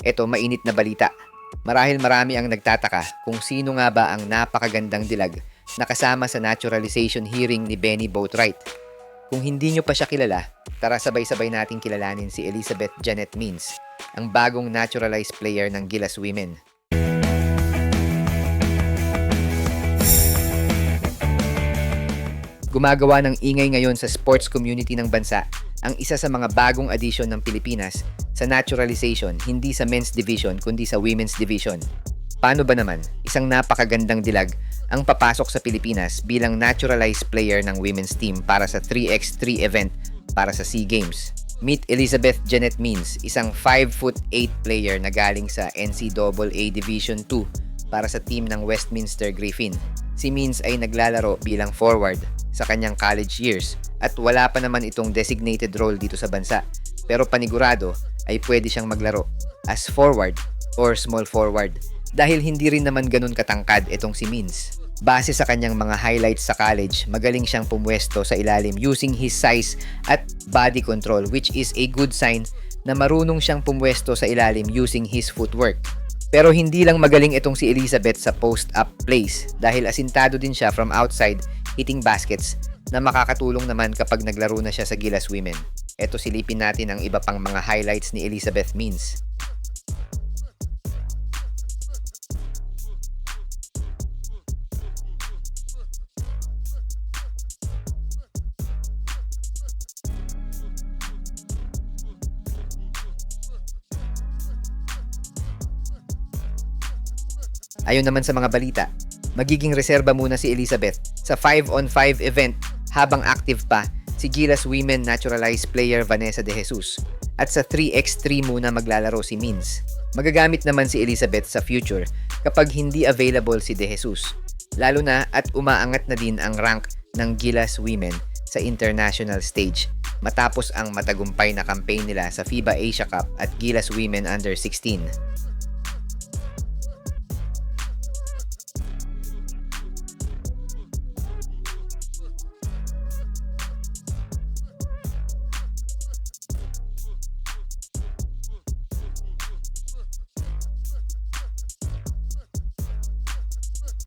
Eto, mainit na balita. Marahil marami ang nagtataka kung sino nga ba ang napakagandang dilag na kasama sa naturalization hearing ni Benny Boatwright. Kung hindi nyo pa siya kilala, tara sabay-sabay nating kilalanin si Elizabeth Janet Means, ang bagong naturalized player ng Gilas Women. Gumagawa ng ingay ngayon sa sports community ng bansa ang isa sa mga bagong addition ng Pilipinas sa naturalization hindi sa men's division kundi sa women's division. Paano ba naman isang napakagandang dilag ang papasok sa Pilipinas bilang naturalized player ng women's team para sa 3x3 event para sa SEA Games? Meet Elizabeth Janet Means, isang 5 foot 8 player na galing sa NCAA Division 2 para sa team ng Westminster Griffin. Si Means ay naglalaro bilang forward sa kanyang college years at wala pa naman itong designated role dito sa bansa. Pero panigurado ay pwede siyang maglaro as forward or small forward dahil hindi rin naman ganun katangkad itong si Means. Base sa kanyang mga highlights sa college, magaling siyang pumwesto sa ilalim using his size at body control which is a good sign na marunong siyang pumwesto sa ilalim using his footwork. Pero hindi lang magaling itong si Elizabeth sa post-up plays dahil asintado din siya from outside hitting baskets na makakatulong naman kapag naglaro na siya sa Gilas Women. Eto silipin natin ang iba pang mga highlights ni Elizabeth Means. Ayon naman sa mga balita, magiging reserba muna si Elizabeth sa 5 on 5 event habang active pa si Gilas Women Naturalized player Vanessa De Jesus at sa 3x3 muna maglalaro si Means. Magagamit naman si Elizabeth sa future kapag hindi available si De Jesus. Lalo na at umaangat na din ang rank ng Gilas Women sa international stage matapos ang matagumpay na campaign nila sa FIBA Asia Cup at Gilas Women Under 16.